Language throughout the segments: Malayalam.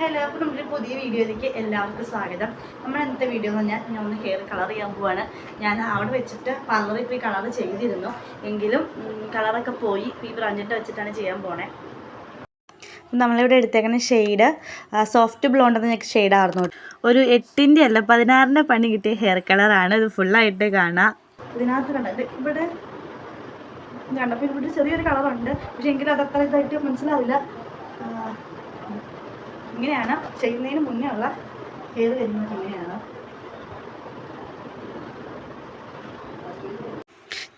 ഹലോ അപ്പോൾ നമ്മുടെ പുതിയ വീഡിയോയിലേക്ക് എല്ലാവർക്കും സ്വാഗതം. നമ്മൾ ഇന്നത്തെ വീഡിയോ എന്ന് പറഞ്ഞാൽ ഞാൻ ഒന്ന് ഹെയർ കളർ ചെയ്യാൻ പോവാണ്. ഞാൻ അവിടെ വെച്ചിട്ട് പാർലറിൽ പോയി കളർ ചെയ്തിരുന്നു. എങ്കിലും കളറൊക്കെ പോയി. ഈ ബ്രാഞ്ചിട്ട് വെച്ചിട്ടാണ് ചെയ്യാൻ പോണേ. നമ്മളിവിടെ എടുത്തേക്കുന്ന ഷെയ്ഡ് സോഫ്റ്റ് ബ്ലോണ്ട് എന്ന ഷെയ്ഡായിരുന്നു ഒരു എട്ടിന്റെ അല്ല പതിനാറിന്റെ പണി കിട്ടിയ ഹെയർ കളറാണ് ഇത് ഫുള്ളായിട്ട് കാണാം. ഇതിനകത്ത് കണ്ടത് ഇവിടെ കണ്ടപ്പോൾ ഇവിടെ ചെറിയൊരു കളറുണ്ട് പക്ഷേ എങ്കിലും അത് അത്ര ഇതായിട്ട് മനസ്സിലാവില്ല. ഇങ്ങനെയാണ് ചെയ്യുന്നതിന് മുന്നേ ഉള്ള ഹെയർ വരുന്നത് ഇങ്ങനെയാണ്.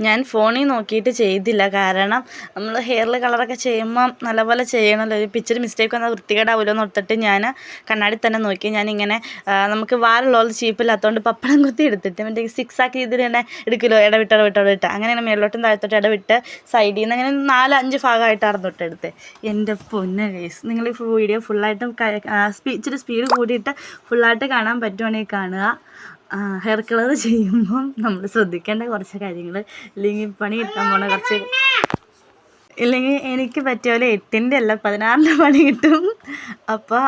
ഞാൻ ഫോണിൽ നോക്കിയിട്ട് ചെയ്തില്ല. കാരണം നമ്മൾ ഹെയറിൽ കളറൊക്കെ ചെയ്യുമ്പം നല്ലപോലെ ചെയ്യണമല്ലോ ഒരു പിക്ചർ മിസ്റ്റേക്ക് വന്നാൽ വൃത്തികേടാവുമല്ലോ എന്ന് ഓർത്തിട്ട് ഞാൻ കണ്ണാടി തന്നെ നോക്കി. ഞാനിങ്ങനെ നമുക്ക് വാറുള്ളത് ചീപ്പില്ലാത്തതുകൊണ്ട് പപ്പടം കുത്തി എടുത്തിട്ട് മറ്റേ സിക്സ് ആക്കി ഇതിൽ തന്നെ എടുക്കുമല്ലോ ഇടവിട്ട് ഇടവിട്ട് ഇടവിട്ട്. അങ്ങനെയാണ് മേളോട്ടും താഴത്തോട്ട് ഇടവിട്ട് സൈഡിൽ നിന്ന് അങ്ങനെ നാല് അഞ്ച് ഭാഗമായിട്ടായിരുന്നു തൊട്ട് എടുത്ത്. എന്റെ പൊന്ന കേസ് നിങ്ങൾ ഈ വീഡിയോ ഫുള്ളായിട്ടും സ്പീ ഇച്ചിരി സ്പീഡ് കൂടിയിട്ട് ഫുള്ളായിട്ട് കാണാൻ പറ്റുവാണെങ്കിൽ കാണുക. ഹെയർ കളർ ചെയ്യുമ്പം നമ്മൾ ശ്രദ്ധിക്കേണ്ട കുറച്ച് കാര്യങ്ങൾ ഇല്ലെങ്കിൽ പണി കിട്ടാൻ പോണ കുറച്ച് ഇല്ലെങ്കിൽ എനിക്ക് പറ്റിയ പോലെ എട്ടിന്റെ അല്ല പതിനാറിന്റെ പണി കിട്ടും. അപ്പോൾ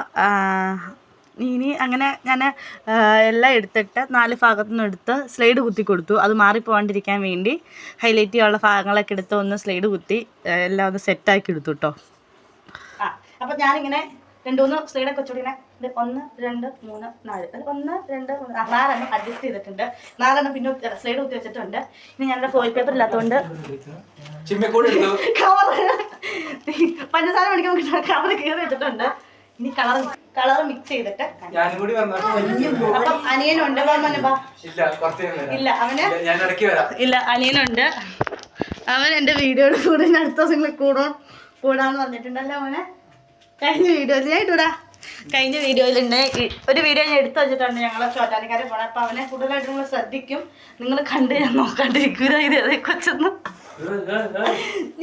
ഇനി അങ്ങനെ ഞാൻ എല്ലാം എടുത്തിട്ട് നാല് ഭാഗത്തു നിന്ന് എടുത്ത് സ്ലൈഡ് കുത്തി കൊടുത്തു. അത് മാറിപ്പോകാണ്ടിരിക്കാൻ വേണ്ടി ഹൈലൈറ്റ് ചെയ്യാനുള്ള ഭാഗങ്ങളൊക്കെ എടുത്ത് ഒന്ന് സ്ലൈഡ് കുത്തി എല്ലാം ഒന്ന് സെറ്റാക്കി എടുത്തു കേട്ടോ ആ അപ്പം ഞാനിങ്ങനെ രണ്ട് മൂന്ന് സ്ലൈഡൊക്കെ വെച്ചോടി ഇങ്ങനെ ഇത് ഒന്ന് രണ്ട് മൂന്ന് നാല്. അത് ഒന്ന് രണ്ട് മൂന്ന്. നാലെണ്ണം അഡ്ജസ്റ്റ് ചെയ്തിട്ടുണ്ട്. നാലെണ്ണം പിന്നെ സൈഡ് കുത്തി വെച്ചിട്ടുണ്ട്. ഇനി ഞാൻ ഫോയിൽ പേപ്പർ ഇല്ലാത്തതുകൊണ്ട് കവർ പഞ്ചസാര മേടിക്കാൻ കവർ കീറി വെച്ചിട്ടുണ്ട് ഇനി കളർ കളർ മിക്സ് ചെയ്തിട്ട് അപ്പം അനിയനുണ്ട്. ഇല്ല അവന്? ഇല്ല, അനിയനുണ്ട്. അവൻ എന്റെ വീഡിയോയുടെ കൂടെ അടുത്ത ദിവസങ്ങളിൽ കൂടും കൂടാന്ന് പറഞ്ഞിട്ടുണ്ടല്ലോ അവനെ. കഴിഞ്ഞ വീഡിയോയിൽ ഞാൻ ഇട്ടൂടാ. കഴിഞ്ഞ വീഡിയോയിലുണ്ട്. ഒരു വീഡിയോ ഞാൻ എടുത്തു വെച്ചിട്ടുണ്ട് ഞങ്ങൾ ചോറ്റാനിക്കാരെ പോണെ. അപ്പൊ അവനെ കൂടുതലായിട്ട് നമ്മൾ ശ്രദ്ധിക്കും. നിങ്ങൾ കണ്ട് ഞാൻ നോക്കാണ്ടിരിക്കൂല. കൊച്ചൊന്നും?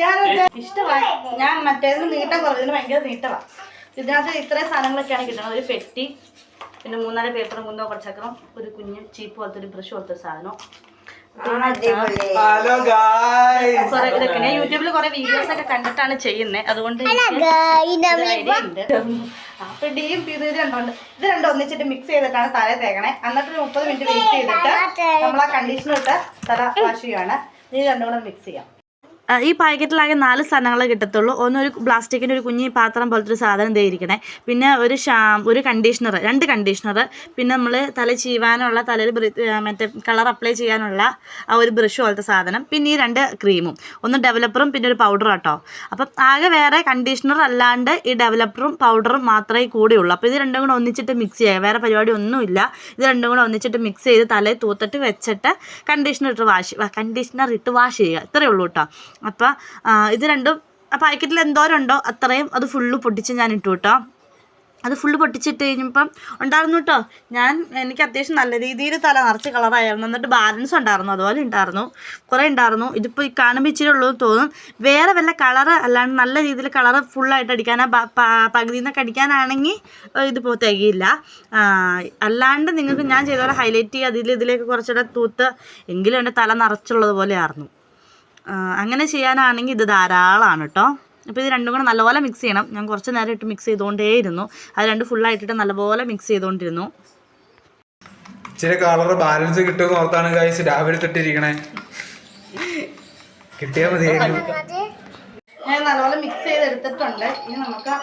ഞാൻ ഇഷ്ടമായി. ഞാൻ മറ്റേതിന് നീട്ടം കുറഞ്ഞതിന് ഭയങ്കര നീട്ടമാണ് ഇതിനകത്ത് ഇത്രയും സാധനങ്ങളൊക്കെയാണ് കിട്ടുന്നത്. ഒരു പെട്ടി പിന്നെ മൂന്നാൽ പേപ്പറും കുന്തോ കുറച്ചക്കറും ഒരു കുഞ്ഞ് ചീപ്പ് പോലത്തെ ഒരു ബ്രഷ് പോലത്തെ സാധനം. ഹലോ ഇതൊക്കെ ഞാൻ യൂട്യൂബിൽ കുറെ വീഡിയോസ് ഒക്കെ കണ്ടിട്ടാണ് ചെയ്യുന്നത് അതുകൊണ്ട് അപ്പൊ ഡിയും ഇത് രണ്ടുണ്ട്. ഇത് രണ്ടും ഒന്നിച്ചിട്ട് മിക്സ് ചെയ്തിട്ടാണ് തല തേക്കണേ. എന്നിട്ട് ഒരു മുപ്പത് മിനിറ്റ് വെയിറ്റ് ചെയ്തിട്ട് നമ്മൾ ആ കണ്ടീഷണർ ഇട്ട് തല വാഷ് ചെയ്യുകയാണ് ഇത് രണ്ടും കൂടെ മിക്സ് ചെയ്യാം. ഈ പാക്കറ്റിലാകെ നാല് സാധനങ്ങളെ കിട്ടത്തുള്ളൂ. ഒന്നൊരു പ്ലാസ്റ്റിക്കിന്റെ ഒരു കുഞ്ഞി പാത്രം പോലത്തെ ഒരു സാധനം ഇരിക്കണേ. പിന്നെ ഒരു ഷാ ഒരു കണ്ടീഷണർ രണ്ട് കണ്ടീഷണർ പിന്നെ നമ്മൾ തല ചീവാനുള്ള തലയിൽ മറ്റേ കളർ അപ്ലൈ ചെയ്യാനുള്ള ആ ഒരു ബ്രഷ് പോലത്തെ സാധനം. പിന്നെ ഈ രണ്ട് ക്രീമും ഒന്ന് ഡെവലപ്പറും പിന്നെ ഒരു പൗഡറും കേട്ടോ അപ്പം ആകെ വേറെ കണ്ടീഷണർ അല്ലാണ്ട് ഈ ഡെവലപ്പറും പൗഡറും മാത്രമേ കൂടെയുള്ളൂ. അപ്പോൾ ഇത് രണ്ടും കൂടെ ഒന്നിച്ചിട്ട് മിക്സ് ചെയ്യുക വേറെ പരിപാടി ഒന്നുമില്ല. ഇത് രണ്ടും കൂടെ ഒന്നിച്ചിട്ട് മിക്സ് ചെയ്ത് തലയിൽ തൂത്തിട്ട് വെച്ചിട്ട് കണ്ടീഷണർ ഇട്ട് വാഷ് കണ്ടീഷണർ ഇട്ട് വാഷ് ചെയ്യുക. ഇത്രയേ ഉള്ളൂ കേട്ടോ അപ്പോൾ ഇത് രണ്ടും ആ പാക്കറ്റിൽ എന്തോരുണ്ടോ അത്രയും അത് ഫുള്ള് പൊട്ടിച്ച് ഞാൻ ഇട്ടു കേട്ടോ അത് ഫുള്ള് പൊട്ടിച്ചിട്ട് കഴിഞ്ഞപ്പം ഉണ്ടായിരുന്നു കേട്ടോ ഞാൻ എനിക്ക് അത്യാവശ്യം നല്ല രീതിയിൽ തല നിറച്ച് കളറായിരുന്നു എന്നിട്ട് ബാലൻസ് ഉണ്ടായിരുന്നു അതുപോലെ ഉണ്ടായിരുന്നു. കുറേ ഉണ്ടായിരുന്നു. ഇതിപ്പോൾ ഈ കാണുമ്പോൾ ഇച്ചിരി ഉള്ളൂ തോന്നും. വേറെ വല്ല കളറ് അല്ലാണ്ട് നല്ല രീതിയിൽ കളറ് ഫുള്ളായിട്ട് അടിക്കാനാ പകുതിയിൽ നിന്നൊക്കെ അടിക്കാനാണെങ്കിൽ ഇതിപ്പോൾ തികയില്ല. അല്ലാണ്ട് നിങ്ങൾക്ക് ഞാൻ ചെയ്ത പോലെ ഹൈലൈറ്റ് ചെയ്യുക അതിൽ ഇതിലേക്ക് കുറച്ചുകൂടെ തൂത്ത് എങ്കിലും എന്റെ തല നിറച്ചുള്ളത് പോലെയായിരുന്നു അങ്ങനെ ചെയ്യാനാണെങ്കിൽ ഇത് ധാരാളമാണ് കേട്ടോ അപ്പോൾ ഇത് രണ്ടും കൂടെ നല്ലപോലെ മിക്സ് ചെയ്യണം. ഞാൻ കുറച്ച് നേരം ഇട്ട് മിക്സ് ചെയ്തുകൊണ്ടേയിരുന്നു. അത് രണ്ട് ഫുള്ളായിട്ടിട്ട് നല്ലപോലെ മിക്സ് ചെയ്തുകൊണ്ടിരുന്നു. ഇച്ചിരി കളർ ബാലൻസ് കിട്ടുമെന്ന് ഓർത്താണ് ഗായ്സ് രാവിലെ തൊട്ടിരിക്കണേ. കിട്ടിയാ മതി ഞാൻ നല്ലപോലെ മിക്സ് ചെയ്തെടുത്തിട്ടുണ്ട്. ഇനി നമുക്ക്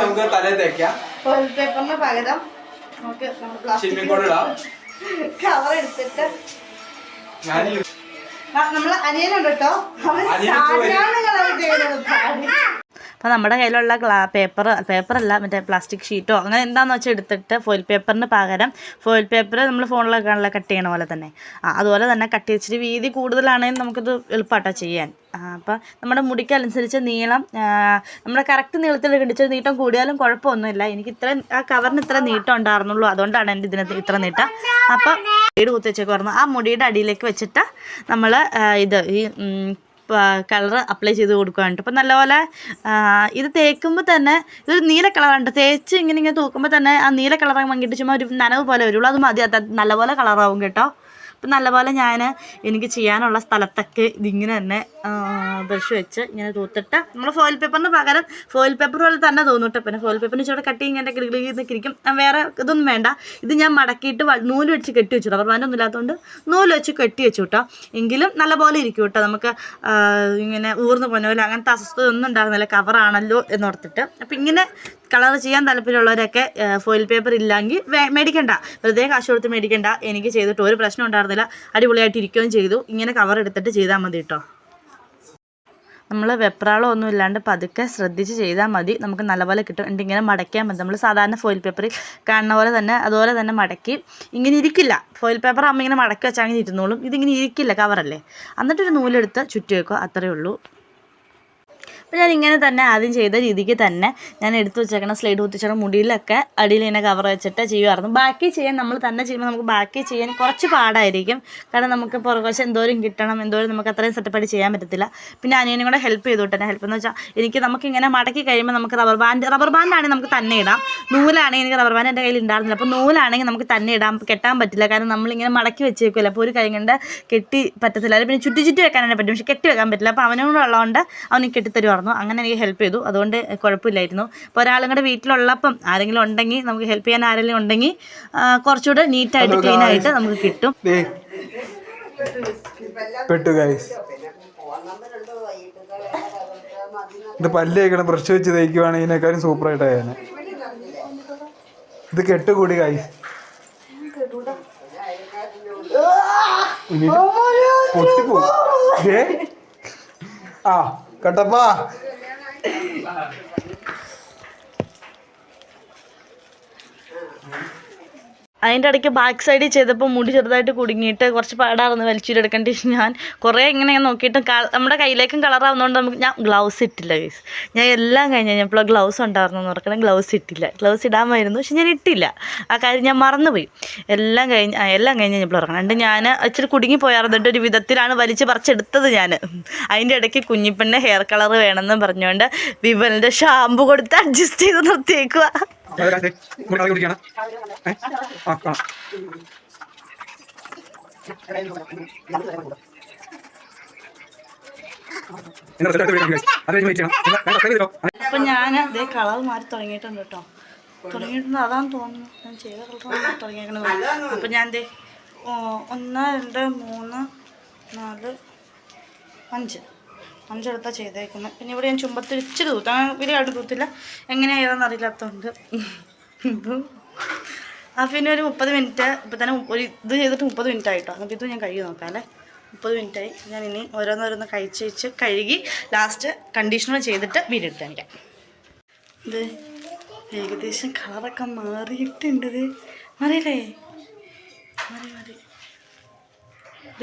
നമുക്ക് തലേ തേക്കാം. ഫോയിൽ പേപ്പറിന് പകരം നമുക്ക് കവർ എടുത്തിട്ട് ഞാൻ നമ്മൾ അനിയനുണ്ട് കേട്ടോ അവൻ. ചെയ്യുന്നത് താടി. അപ്പോൾ നമ്മുടെ കയ്യിലുള്ള ഗ്ലാ പേപ്പർ പേപ്പറല്ല മറ്റേ പ്ലാസ്റ്റിക് ഷീറ്റോ അങ്ങനെ എന്താണെന്ന് വെച്ചാൽ എടുത്തിട്ട് ഫോയിൽ പേപ്പറിന് പകരം ഫോയിൽ പേപ്പർ നമ്മൾ ഫോണിലൊക്കെ ആണല്ലോ കട്ട് ചെയ്യണ പോലെ തന്നെ. അതുപോലെ തന്നെ കട്ട് ചെയ്തിട്ട് വീതി കൂടുതലാണെങ്കിൽ നമുക്കിത് എളുപ്പമാട്ടോ ചെയ്യാൻ. അപ്പോൾ നമ്മുടെ മുടിക്കനുസരിച്ച് നീളം നമ്മുടെ കറക്റ്റ് നീളത്തിൽ കിടിച്ച നീട്ടം കൂടിയാലും കുഴപ്പമൊന്നുമില്ല. എനിക്ക് ഇത്ര ആ കവറിന് ഇത്ര നീട്ടം ഉണ്ടായിരുന്നുള്ളൂ. അതുകൊണ്ടാണ് എന്റെ ഇതിന് ഇത്ര നീട്ടം. അപ്പോൾ മുടിയുടെ കുത്തിവെച്ചൊക്കെ പറഞ്ഞു ആ മുടിയുടെ അടിയിലേക്ക് വെച്ചിട്ട് നമ്മൾ ഇത് ഈ കളർ അപ്ലൈ ചെയ്ത് കൊടുക്കുകയാണ് അപ്പം നല്ലപോലെ ഇത് തേക്കുമ്പോൾ തന്നെ ഇതൊരു നീല കളറാണ് തേച്ച് ഇങ്ങനെ ഇങ്ങനെ തൂക്കുമ്പോൾ തന്നെ ആ നീല കളർ വാങ്ങിയിട്ട് ചുമ്മാ ഒരു നനവ് പോലെ വരുള്ളൂ. അത് മതി അത് നല്ലപോലെ കളറാവും കേട്ടോ. അപ്പം നല്ലപോലെ ഞാൻ എനിക്ക് ചെയ്യാനുള്ള സ്ഥലത്തൊക്കെ ഇതിങ്ങനെ തന്നെ ബ്രഷ് വെച്ച് ഇങ്ങനെ തൂത്തിട്ട് നമ്മൾ ഫോയിൽ പേപ്പറിന് പകരം ഫോയിൽ പേപ്പർ പോലെ തന്നെ തോന്നിട്ട് പിന്നെ ഫോയിൽ പേപ്പറിന് ചൂടെ കട്ടി ഇങ്ങനെ ഗ്രിഗ്ലി ആ, വേറെ ഇതൊന്നും വേണ്ട. ഇത് ഞാൻ മടക്കിയിട്ട് നൂൽ വെച്ച് കെട്ടി വെച്ചു റബ്ബർ ബാൻഡ് ഒന്നും ഇല്ലാത്തതുകൊണ്ട് നൂൽ വെച്ച് കെട്ടി വെച്ചു കേട്ടോ എങ്കിലും നല്ല പോലെ ഇരിക്കും കേട്ടോ നമുക്ക് ഇങ്ങനെ ഊർന്ന് പോന്ന പോലെ അങ്ങനത്തെ അസ്വസ്ഥത ഒന്നും ഉണ്ടാകുന്നില്ല കവറാണല്ലോ എന്നോർത്തിട്ട്. അപ്പം ഇങ്ങനെ കളർ ചെയ്യാൻ താല്പര്യമുള്ളവരൊക്കെ ഫോയിൽ പേപ്പർ ഇല്ലെങ്കിൽ മേടിക്കണ്ട. വെറുതെ കാശ് കൊടുത്ത് മേടിക്കണ്ട. എനിക്ക് ചെയ്തിട്ട് ഒരു പ്രശ്നം ഉണ്ടായിരുന്നില്ല. അടിപൊളിയായിട്ട് ഇരിക്കുകയും ചെയ്തു. ഇങ്ങനെ കവർ എടുത്തിട്ട് ചെയ്താൽ മതി കേട്ടോ നമ്മൾ വെപ്രാളം ഒന്നും ഇല്ലാണ്ട് പതുക്കെ ശ്രദ്ധിച്ച് ചെയ്താൽ മതി. നമുക്ക് നല്ലപോലെ കിട്ടും. എന്നിട്ട് ഇങ്ങനെ മടക്കിയാൽ മതി. നമ്മൾ സാധാരണ ഫോയിൽ പേപ്പറിൽ കാണുന്ന പോലെ തന്നെ അതുപോലെ തന്നെ മടക്കി ഇങ്ങനെ ഇരിക്കില്ല. ഫോയിൽ പേപ്പർ അമ്മ ഇങ്ങനെ മടക്കി വെച്ചാൽ അങ്ങനെ ഇരുന്നോളും. ഇതിങ്ങനെ ഇരിക്കില്ല കവറല്ലേ എന്നിട്ടൊരു നൂലെടുത്ത് ചുറ്റി വെക്കുക. അത്രയേ ഉള്ളൂ. അപ്പോൾ ഞാൻ ഇങ്ങനെ തന്നെ ആദ്യം ചെയ്ത രീതിക്ക് തന്നെ ഞാൻ എടുത്തു വെച്ചേക്കണ സ്ലൈഡ് കുത്തിച്ചേക്കണ മുടിയിലൊക്കെ അടിയിൽ ഇങ്ങനെ കവർ വെച്ചിട്ട് ചെയ്യുമായിരുന്നു ബാക്കി ചെയ്യാൻ നമ്മൾ തന്നെ ചെയ്യുമ്പോൾ നമുക്ക് ബാക്കി ചെയ്യാൻ കുറച്ച് പാടായിരിക്കും. കാരണം നമുക്ക് പുറകുവശം എന്തോരം കിട്ടണം എന്തോരം നമുക്ക് അത്രയും സെറ്റപ്പായിട്ട് ചെയ്യാൻ പറ്റത്തില്ല. പിന്നെ അനിയനും കൂടെ ഹെൽപ്പ് ചെയ്തു തന്നെ ഹെൽപ്പ് എന്ന് വെച്ചാൽ എനിക്ക് നമുക്ക് ഇങ്ങനെ മടക്കി കഴിയുമ്പോൾ നമുക്ക് റബ്ബർ ബാൻഡ് റബ്ബർ ബാൻഡാണെങ്കിൽ നമുക്ക് തന്നെ ഇടാം. നൂലാണെങ്കിൽ എനിക്ക് റബ്ബർ ബാൻഡ് എന്റെ കയ്യിൽ ഉണ്ടായിരുന്നില്ല അപ്പോൾ നൂലാണെങ്കിൽ നമുക്ക് തന്നെ ഇടാം കെട്ടാൻ പറ്റില്ല. കാരണം നമ്മളിങ്ങനെ മടക്കി വെച്ചേക്കുമല്ലോ അപ്പോൾ ഒരു കൈ കൊണ്ട് കെട്ടി പറ്റത്തില്ല. പിന്നെ ചുറ്റി ചുറ്റി തന്നെ പറ്റും. പക്ഷെ കെട്ടി വെക്കാൻ പറ്റില്ല. അപ്പോൾ അവനോട് ഉള്ളതുകൊണ്ട് അവന് കെട്ടിത്തരുമായിരുന്നു അങ്ങനെ എനിക്ക് ഹെൽപ്പ് ചെയ്തു. അതുകൊണ്ട് കുഴപ്പമില്ലായിരുന്നു. അപ്പോൾ ഒരാളും കൂടെ വീട്ടിലുള്ളപ്പം ആരെങ്കിലും ഉണ്ടെങ്കിൽ നമുക്ക് ഹെൽപ്പ് ചെയ്യാൻ ആരെങ്കിലും ഉണ്ടെങ്കിൽ കുറച്ചുകൂടെ നീറ്റായിട്ട് ക്ലീൻ ആയിട്ട് നമുക്ക് കിട്ടും. പെട്ടു ഗൈസ് ഇത് പല്ല് തേക്കണം ബ്രഷ് വെച്ച് തേക്കുവാണെങ്കിൽ ഇതിനേക്കാളും സൂപ്പറായിട്ട് ഞാൻ ഇത് കെട്ടുകൂടി ഗൈസ് പൊട്ടിപ്പോ. ആ. കട്ടപ്പാ. അതിന്റെ ഇടയ്ക്ക് ബാക്ക് സൈഡിൽ ചെയ്തപ്പോൾ മുടി ചെറുതായിട്ട് കുടുങ്ങിയിട്ട് കുറച്ച് പാടായിരുന്നു വലിച്ചിട്ടെടുക്കേണ്ടി ഞാൻ കുറേ ഇങ്ങനെ നോക്കിയിട്ട് നമ്മുടെ കയ്യിലേക്കും കളറാവുന്നതുകൊണ്ട് നമുക്ക് ഞാൻ ഗ്ലൗസ് ഇട്ടില്ല ഗൈസ് ഞാൻ എല്ലാം കഴിഞ്ഞ് കഴിഞ്ഞപ്പോൾ ഗ്ലൗസ് ഉണ്ടായിരുന്നു എന്ന് ഓർക്കണം ഗ്ലൗസ് ഇട്ടില്ല. ഗ്ലൗസ് ഇടാമായിരുന്നു പക്ഷെ ഞാൻ ഇട്ടില്ല. ആ കാര്യം ഞാൻ മറന്നുപോയി. എല്ലാം കഴിഞ്ഞ് എല്ലാം കഴിഞ്ഞ് കഴിഞ്ഞപ്പോൾ ഓർക്കണം എന്നിട്ട് ഞാൻ ഇച്ചിരി കുടുങ്ങി പോയാർന്നിട്ട് ഒരു വിധത്തിലാണ് വലിച്ച് പറിച്ചെടുത്തത് ഞാൻ. അതിന്റെ ഇടയ്ക്ക് കുഞ്ഞിപ്പെണ്ണ ഹെയർ കളർ വേണമെന്ന് പറഞ്ഞുകൊണ്ട് വിവലിന്റെ ഷാമ്പു കൊടുത്ത് അഡ്ജസ്റ്റ് ചെയ്ത് നിർത്തിയേക്കുക അപ്പം ഞാൻ അതേ കളർ മാറി തുടങ്ങിയിട്ടുണ്ട് കേട്ടോ. തുടങ്ങിയിട്ടുണ്ട്. അതാന്ന് തോന്നുന്നു. ഞാൻ ചെയ്ത കളർ തുടങ്ങിയേക്കണത്. അപ്പൊ ഞാൻ ദേ ഒന്ന് രണ്ട് മൂന്ന് നാല് അഞ്ച്. അഞ്ചെടുത്താൽ ചെയ്തേക്കുന്നത് പിന്നെ ഇവിടെ ഞാൻ ചുമ്പത്തിൽ ഇച്ചിരി തൂത്ത്. അങ്ങനെ വലിയതായിട്ട് തൂത്തില്ല. എങ്ങനെയാണ് അറിയില്ലാത്തതുകൊണ്ട് ആ പിന്നെ ഒരു മുപ്പത് മിനിറ്റ്. ഇപ്പം തന്നെ ഒരു ഇത് ചെയ്തിട്ട് മുപ്പത് മിനിറ്റ് ആയിട്ടോ അപ്പോൾ ഇത് ഞാൻ കഴുകി നോക്കാം അല്ലേ? മുപ്പത് മിനിറ്റായി. ഞാൻ ഇനി ഓരോന്നോരോന്ന് കഴിച്ച് വെച്ച് കഴുകി ലാസ്റ്റ് കണ്ടീഷണർ ചെയ്തിട്ട് വീഡിയോ ഇത് ഏകദേശം കളറൊക്കെ മാറിയിട്ടുണ്ട് മാറിയില്ലേ? മാറി മാറി.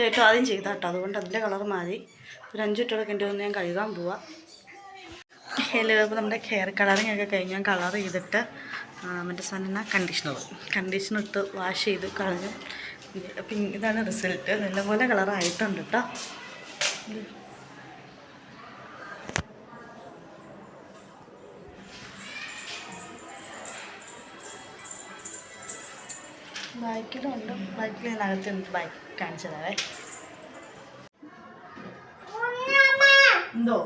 ഇത് ആദ്യം ചെയ്താട്ടോ അതുകൊണ്ട് അതിന്റെ കളർ മാറി. ഒരു അഞ്ച് മിനിറ്റോടെ എന്റെ വന്ന് ഞാൻ കഴുകാൻ പോവാം. ഹലോ ഇപ്പോൾ നമ്മുടെ ഹെയർ കളറിങ് ഒക്കെ കഴിഞ്ഞ് ഞാൻ കളർ ചെയ്തിട്ട് മറ്റേ സാധനം കണ്ടീഷണർ കണ്ടീഷണർ ഇട്ട് വാഷ് ചെയ്ത് കളഞ്ഞു. അപ്പം ഇതാണ് റിസൾട്ട് നല്ലപോലെ കളറായിട്ടുണ്ട് കേട്ടോ ബാക്കിലുണ്ട്. ബാക്കിൽ ഇതിനകത്ത് എനിക്ക് ബാക്ക് കാണിച്ചു തരാവേ എന്തോ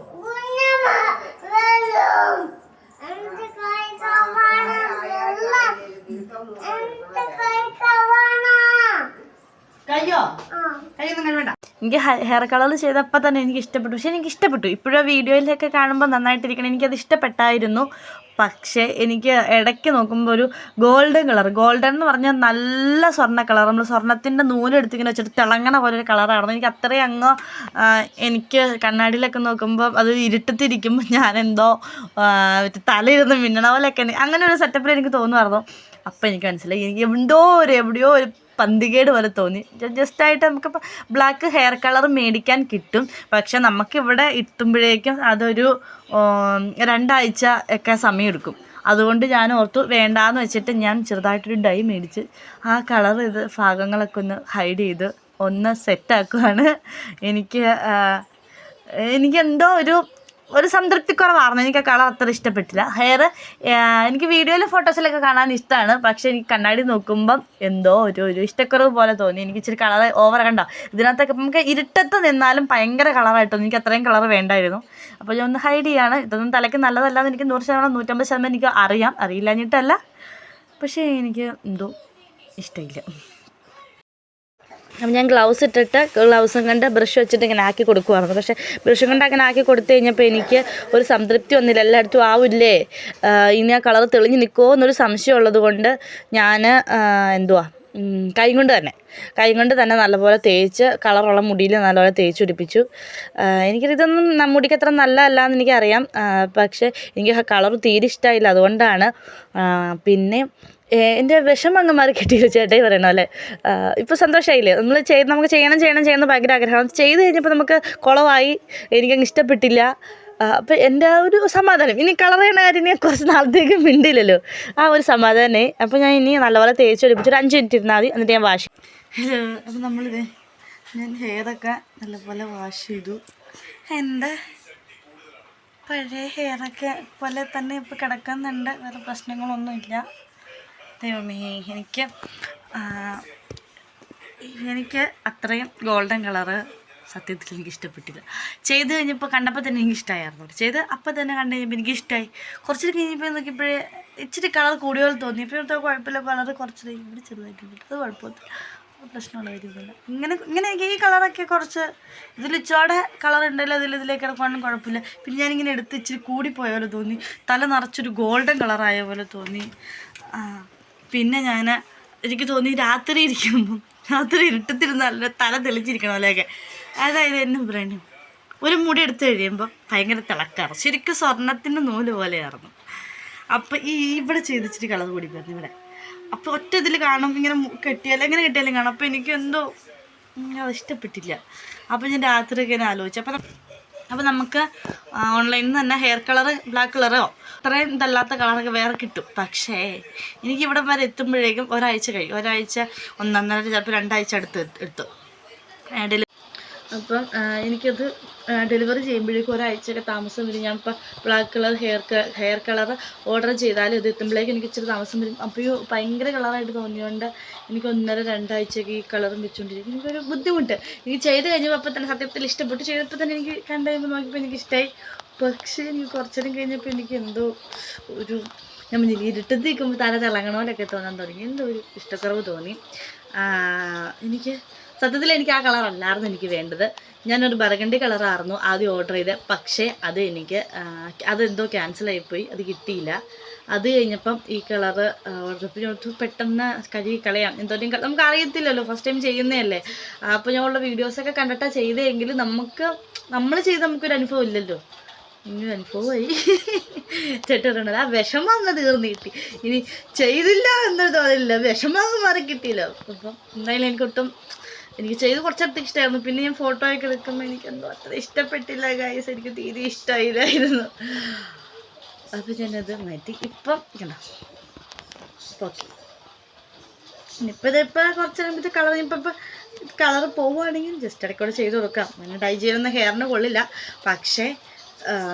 കയ്യോ കയ്യൊന്നും കഴിവേണ്ട എനിക്ക് ഹെയർ കളർ ചെയ്തപ്പോൾ തന്നെ എനിക്ക് ഇഷ്ടപ്പെട്ടു. പക്ഷെ എനിക്ക് ഇഷ്ടപ്പെട്ടു. ഇപ്പോഴും വീഡിയോയിലൊക്കെ കാണുമ്പോൾ നന്നായിട്ടിരിക്കണം. എനിക്കത് ഇഷ്ടപ്പെട്ടായിരുന്നു. പക്ഷേ എനിക്ക് ഇടയ്ക്ക് നോക്കുമ്പോൾ ഒരു ഗോൾഡൻ കളർ ഗോൾഡൻ എന്ന് പറഞ്ഞാൽ നല്ല സ്വർണ കളർ നമ്മൾ സ്വർണത്തിന്റെ നൂലെടുത്തിങ്ങനെ വെച്ചിട്ട് തിളങ്ങണ പോലെ ഒരു കളറായിരുന്നു എനിക്ക് അത്രയും അങ്ങ് എനിക്ക് കണ്ണാടിയിലൊക്കെ നോക്കുമ്പോൾ അത് ഇരുട്ടത്തിരിക്കുമ്പോൾ ഞാനെന്തോ തലയിരുന്ന് മിന്നണ പോലെയൊക്കെ അങ്ങനെ ഒരു സെറ്റപ്പിൽ എനിക്ക് തോന്നുമായിരുന്നു. അപ്പം എനിക്ക് മനസ്സിലായി. എനിക്ക് എന്തോ ഒരു എവിടെയോ ഒരു പന്തികേട് പോലെ തോന്നി. ജസ്റ്റ് ആയിട്ട് നമുക്ക് ബ്ലാക്ക് ഹെയർ കളർ മേടിക്കാൻ കിട്ടും. പക്ഷെ നമുക്കിവിടെ ഇട്ടുമ്പോഴേക്കും അതൊരു രണ്ടാഴ്ച ഒക്കെ സമയമെടുക്കും. അതുകൊണ്ട് ഞാൻ ഓർത്തു വേണ്ടാന്ന് വെച്ചിട്ട് ഞാൻ ചെറുതായിട്ടൊരു ഡൈ മേടിച്ച് ആ കളർ ഇത് ഭാഗങ്ങളൊക്കെ ഒന്ന് ഹൈഡ് ചെയ്ത് ഒന്ന് സെറ്റാക്കുവാണ് എനിക്ക് എനിക്കെന്തോ ഒരു ഒരു സംതൃപ്തി കുറവാണ് എനിക്ക് ആ കളർ അത്ര ഇഷ്ടപ്പെട്ടില്ല. ഹെയർ എനിക്ക് വീഡിയോയിലെ ഫോട്ടോസിലൊക്കെ കാണാൻ ഇഷ്ടമാണ് പക്ഷേ എനിക്ക് കണ്ണാടി നോക്കുമ്പം എന്തോ ഒരു ഒരു ഇഷ്ടക്കുറവ് പോലെ തോന്നി. എനിക്ക് ഇച്ചിരി കളർ ഓവർ കണ്ടോ? ഇതിനകത്തൊക്കെ നമുക്ക് ഇരുട്ടത്ത് നിന്നാലും ഭയങ്കര കളറായിട്ടൊന്നും എനിക്ക് അത്രയും കളർ വേണ്ടായിരുന്നു. അപ്പോൾ ഞാൻ ഒന്ന് ഹൈഡ് ചെയ്യാണ്. ഇതൊന്നും തലയ്ക്ക് നല്ലതല്ല എന്ന് എനിക്ക് നൂറ് ശതമാനം നൂറ്റമ്പത് ശതമാനം എനിക്ക് അറിയാം. അറിയില്ല എന്നിട്ടല്ല പക്ഷേ എനിക്ക് എന്തോ ഇഷ്ടമില്ല. അപ്പം ഞാൻ ഗ്ലൗസ് ഇട്ടിട്ട് ഗ്ലൗസും കൊണ്ട് ബ്രഷ് വെച്ചിട്ട് ഇങ്ങനെ ആക്കി കൊടുക്കുമായിരുന്നു പക്ഷേ ബ്രഷും കൊണ്ട് അങ്ങനെ ആക്കി കൊടുത്തു കഴിഞ്ഞപ്പോൾ എനിക്ക് ഒരു സംതൃപ്തി വന്നില്ല. എല്ലായിടത്തും ആവില്ലേ ഇനി ആ കളർ തെളിഞ്ഞ് നിൽക്കുമോ എന്നൊരു സംശയം ഉള്ളത് കൊണ്ട് ഞാൻ എന്തുവാ? കൈ കൊണ്ട് തന്നെ. കൈ കൊണ്ട് തന്നെ നല്ലപോലെ തേച്ച് കളറുള്ള മുടിയിൽ നല്ലപോലെ തേച്ച് പിടിപ്പിച്ചു. എനിക്കിതൊന്നും മുടിക്ക് അത്ര നല്ലതല്ല എന്ന് എനിക്കറിയാം പക്ഷേ എനിക്ക് കളർ തീരെ ഇഷ്ടമായില്ല അതുകൊണ്ടാണ് പിന്നെ എന്റെ വിഷമം അങ്ങ് മാറി കിട്ടിയൊരു ചേട്ടായി പറയണ പോലെ. ഇപ്പോൾ സന്തോഷമായില്ലേ നമ്മൾ ചെയ്ത് നമുക്ക് ചെയ്യണം ചെയ്യണം ചെയ്യണം ഭയങ്കര ആഗ്രഹം ചെയ്ത് കഴിഞ്ഞപ്പോൾ നമുക്ക് കുളമായി എനിക്കങ്ങ് ഇഷ്ടപ്പെട്ടില്ല. അപ്പോൾ എന്റെ ആ ഒരു സമാധാനം. ഇനി കളർ ചെയ്യണ കാര്യം ഇനി കുറച്ച് നാളത്തേക്ക് മിണ്ടില്ലല്ലോ. ആ ഒരു സമാധാനമേ അപ്പോൾ ഞാൻ ഇനി നല്ലപോലെ തേച്ച് പിടിപ്പിച്ചു ഒരു അഞ്ച് മിനിറ്റ് ഇരുന്നാൽ മതി. എന്നിട്ട് ഞാൻ വാഷ് ഹലോ അപ്പോൾ നമ്മളിത് ഞാൻ ഹെയറൊക്കെ നല്ലപോലെ വാഷ് ചെയ്തു. എന്റെ പഴയ ഹെയറൊക്കെ പോലെ തന്നെ ഇപ്പോൾ കിടക്കുന്നുണ്ട്. വേറെ പ്രശ്നങ്ങളൊന്നുമില്ല. ദൈവമേ എനിക്ക് എനിക്ക് അത്രയും ഗോൾഡൻ കളറ് സത്യത്തിൽ എനിക്ക് ഇഷ്ടപ്പെട്ടില്ല. ചെയ്ത് കഴിഞ്ഞപ്പോൾ കണ്ടപ്പോൾ തന്നെ എനിക്ക് ഇഷ്ടമായിരുന്നു ചെയ്ത് അപ്പോൾ തന്നെ കണ്ടു കഴിഞ്ഞപ്പോൾ എനിക്ക് ഇഷ്ടമായി കുറച്ച് കഴിഞ്ഞപ്പോൾ നോക്കിയപ്പോഴേ ഇച്ചിരി കളർ കൂടിയ പോലെ തോന്നി. ഇപ്പോൾ ഇവിടുത്തെ കുഴപ്പമില്ല. കളർ കുറച്ച് ഇവിടെ ചെറുതായിട്ടുണ്ട് അത് കുഴപ്പമില്ല പ്രശ്നമുള്ള കാര്യമൊന്നുമില്ല. ഇങ്ങനെ ഇങ്ങനെ ഈ കളറൊക്കെ കുറച്ച് ഇതിൽ ഇച്ചോടെ കളർ ഉണ്ടല്ലോ അതിൽ ഇതിലേക്ക് കിടക്കുവാനും കുഴപ്പമില്ല. പിന്നെ ഞാനിങ്ങനെ എടുത്ത് ഇച്ചിരി കൂടിപ്പോയ പോലെ തോന്നി. തല നിറച്ചൊരു ഗോൾഡൻ കളറായ പോലെ തോന്നി. പിന്നെ ഞാൻ എനിക്ക് തോന്നി രാത്രി ഇരിക്കുമ്പോൾ രാത്രി ഇരുട്ടത്തിരുന്നല്ല തല തെളിച്ചിരിക്കണം അല്ലേക്ക് അതായത് എന്നെ പറയണം ഒരു മുടി എടുത്തു കഴിയുമ്പോൾ ഭയങ്കര തിളക്കാറ് ശരിക്കും സ്വർണത്തിന്റെ നൂൽ പോലെയായിരുന്നു. അപ്പം ഈ ഇവിടെ ചെയ്തിച്ചിട്ട് കളർ കൂടി പോയിരുന്നു ഇവിടെ. അപ്പോൾ ഒറ്റ ഇതിൽ കാണും ഇങ്ങനെ കെട്ടിയാലും എങ്ങനെ കെട്ടിയാലും കാണും. അപ്പോൾ എനിക്ക് എന്തോ അത് ഇഷ്ടപ്പെട്ടില്ല. അപ്പോൾ ഞാൻ രാത്രിയൊക്കെ ഇങ്ങനെ ആലോചിച്ചു. അപ്പോൾ അപ്പോൾ നമുക്ക് ഓൺലൈനിൽ നിന്ന് തന്നെ ഹെയർ കളർ ബ്ലാക്ക് കളറോ അത്രയും ഇതല്ലാത്ത കളറൊക്കെ വേറെ കിട്ടും. പക്ഷേ എനിക്ക് ഇവിടെ വരെ എത്തുമ്പോഴേക്കും ഒരാഴ്ച കഴിയും. ഒരാഴ്ച ഒന്നൊന്നര ചിലപ്പോൾ രണ്ടാഴ്ച അടുത്ത് എടുത്തു. ഡെലി അപ്പം എനിക്കത് ഡെലിവറി ചെയ്യുമ്പോഴേക്കും ഒരാഴ്ചയൊക്കെ താമസം വരും. ഞാൻ ഇപ്പം black colour hair hair colour order ചെയ്താൽ ഇത് എത്തുമ്പോഴേക്കും എനിക്ക് ഇച്ചിരി താമസം വരും. അപ്പോൾ ഈ ഭയങ്കര കളറായിട്ട് തോന്നിയതുകൊണ്ട് എനിക്ക് ഒന്നര രണ്ടാഴ്ചയൊക്കെ ഈ കളറും വെച്ചുകൊണ്ടിരിക്കും എനിക്കൊരു ബുദ്ധിമുട്ട്. എനിക്ക് ചെയ്ത് കഴിഞ്ഞപ്പോൾ അപ്പം തന്നെ സത്യത്തിൽ ഇഷ്ടപ്പെട്ടു. ചെയ്തപ്പോൾ തന്നെ എനിക്ക് കണ്ടു നോക്കിയപ്പോൾ എനിക്ക് ഇഷ്ടമായി പക്ഷേ എനിക്ക് കുറച്ചേരം കഴിഞ്ഞപ്പോൾ എനിക്ക് എന്തോ ഒരു ഞാൻ മുന്നിൽ ഇരുട്ടത്ത് നിൽക്കുമ്പോൾ തല തിളങ്ങണോലൊക്കെ തോന്നാൻ തുടങ്ങി. എന്തോ ഒരു ഇഷ്ടക്കുറവ് തോന്നി. എനിക്ക് സത്യത്തിൽ എനിക്ക് ആ കളർ അല്ലായിരുന്നു എനിക്ക് വേണ്ടത്. ഞാനൊരു ബർഗണ്ടി കളറായിരുന്നു ആദ്യം ഓർഡർ ചെയ്തത് പക്ഷേ അത് എനിക്ക് അതെന്തോ ക്യാൻസൽ ആയിപ്പോയി അത് കിട്ടിയില്ല. അത് കഴിഞ്ഞപ്പം ഈ കളറ് ഓർഡർ ചെയ്തപ്പോൾ പെട്ടെന്ന് കഴുകി കളയാം. എന്തോരം നമുക്ക് അറിയത്തില്ലല്ലോ ഫസ്റ്റ് ടൈം ചെയ്യുന്നതല്ലേ. അപ്പോൾ ഞാൻ വീഡിയോസൊക്കെ കണ്ടിട്ടാണ് ചെയ്തതെങ്കിൽ നമുക്ക് നമ്മൾ ചെയ്ത് നമുക്കൊരു അനുഭവം ഇല്ലല്ലോ. ഇങ്ങനെ അനുഭവമായി ചേട്ടൻ പറയണത് ആ വിഷമം അങ്ങ് തീർന്നു കിട്ടി. ഇനി ചെയ്തില്ല എന്നൊരു തോന്നില്ല വിഷമം മാറി കിട്ടിയില്ല. അപ്പം എന്തായാലും എനിക്കൊട്ടും എനിക്ക് ചെയ്ത് കുറച്ചടുത്ത് ഇഷ്ടമായിരുന്നു പിന്നെ ഞാൻ ഫോട്ടോ ഒക്കെ എടുക്കുമ്പോൾ എനിക്ക് എന്തോ അത്ര ഇഷ്ടപ്പെട്ടില്ല ഗായസ് എനിക്ക് തീരെ ഇഷ്ടമായില്ലായിരുന്നു അപ്പം ഞാനത് മാറ്റി. ഇപ്പം കണ്ടോ? ഓക്കെ ഇനിയിപ്പോൾ ഇതിപ്പോൾ കുറച്ച് കഴിയുമ്പോൾ കളർ ഇപ്പം ഇപ്പം കളർ പോവുകയാണെങ്കിൽ ജസ്റ്റ് ഇടയ്ക്കൂടെ ചെയ്ത് കൊടുക്കാം. അങ്ങനെ ഡൈ ചെയ്യുന്ന ഹെയറിന് കൊള്ളില്ല. പക്ഷേ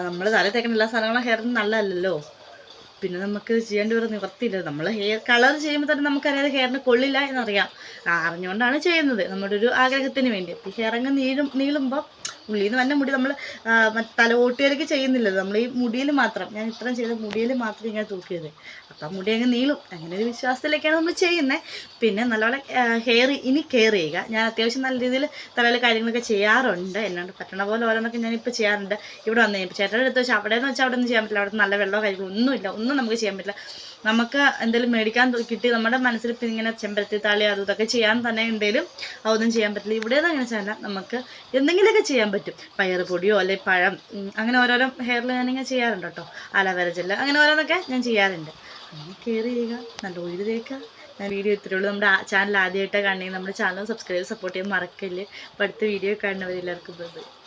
നമ്മൾ തല തേക്കുന്ന എല്ലാ സാധനങ്ങളും ഹെയറിന് നല്ലതല്ലല്ലോ? പിന്നെ നമുക്ക് ചെയ്യേണ്ടി ഒരു നിവർത്തിയില്ല നമ്മൾ ഹെയർ കളർ ചെയ്യുമ്പോൾ തന്നെ നമുക്കറിയാതെ ഹെയറിന് കൊള്ളില്ല എന്നറിയാം. അറിഞ്ഞുകൊണ്ടാണ് ചെയ്യുന്നത്. നമ്മുടെ ഒരു ആഗ്രഹത്തിന് വേണ്ടി. അപ്പോൾ ഈ ഹെയർ അങ്ങ് നീളും നീളുമ്പോൾ ഉള്ളിൽ നിന്ന് തന്നെ മുടി നമ്മൾ തലവോട്ടിയിലേക്ക് ചെയ്യുന്നില്ലല്ലോ. നമ്മൾ ഈ മുടിയിൽ മാത്രം. ഞാൻ ഇത്രയും ചെയ്ത മുടിയിൽ മാത്രം ഇങ്ങനെ തൂക്കിയത്. അപ്പം മുടി അങ്ങ് നീളും. അങ്ങനെ ഒരു വിശ്വാസത്തിലേക്കാണ് നമ്മൾ ചെയ്യുന്നത് പിന്നെ നല്ലപോലെ ഹെയർ ഇനി കെയർ ചെയ്യുക. ഞാൻ അത്യാവശ്യം നല്ല രീതിയിൽ തലയിൽ കാര്യങ്ങളൊക്കെ ചെയ്യാറുണ്ട്. എന്നോട് പറ്റണ പോലെ ഓരോന്നൊക്കെ ഞാനിപ്പോൾ ചെയ്യാറുണ്ട്. ഇവിടെ വന്നു കഴിഞ്ഞപ്പോൾ ചേട്ടന്റെ അടുത്ത് വെച്ചാൽ അവിടെ എന്ന് വെച്ചാൽ അവിടെ ഒന്നും ചെയ്യാൻ പറ്റില്ല. അവിടെ നല്ല വെള്ളമോ കാര്യങ്ങളോ ഒന്നുമില്ല. ഒന്നും നമുക്ക് ചെയ്യാൻ പറ്റില്ല. നമുക്ക് എന്തെങ്കിലും മേടിക്കാൻ കിട്ടി നമ്മുടെ മനസ്സിൽ ഇപ്പം ഇങ്ങനെ ചെമ്പരത്തി താളി അതും ഇതൊക്കെ ചെയ്യാൻ തന്നെ ഉണ്ടെങ്കിലും അതൊന്നും ചെയ്യാൻ പറ്റില്ല. ഇവിടെ അങ്ങനെ ചെയ്യാൻ നമുക്ക് എന്തെങ്കിലുമൊക്കെ ചെയ്യാൻ പറ്റും. പയർ പൊടിയോ അല്ലെങ്കിൽ പഴം അങ്ങനെ ഓരോരോ ഹെയറിൽ ഞാനിങ്ങനെ ചെയ്യാറുണ്ട് കേട്ടോ. അലവേര ജെല്ല് അങ്ങനെ ഓരോന്നൊക്കെ ഞാൻ ചെയ്യാറുണ്ട്. അങ്ങനെ കെയർ ചെയ്യുക നല്ല ഒഴിവ് തേക്കുക. ഞാൻ വീഡിയോ ഇത്രയേ ഉള്ളൂ. നമ്മുടെ ചാനൽ ആദ്യമായിട്ടാണ് കാണുന്നത് നമ്മുടെ ചാനൽ സബ്സ്ക്രൈബ് സപ്പോർട്ട് ചെയ്യാൻ മറക്കല്ലേ. അപ്പോൾ അടുത്ത വീഡിയോ കാണുന്നവരെല്ലാവർക്കും ബൈ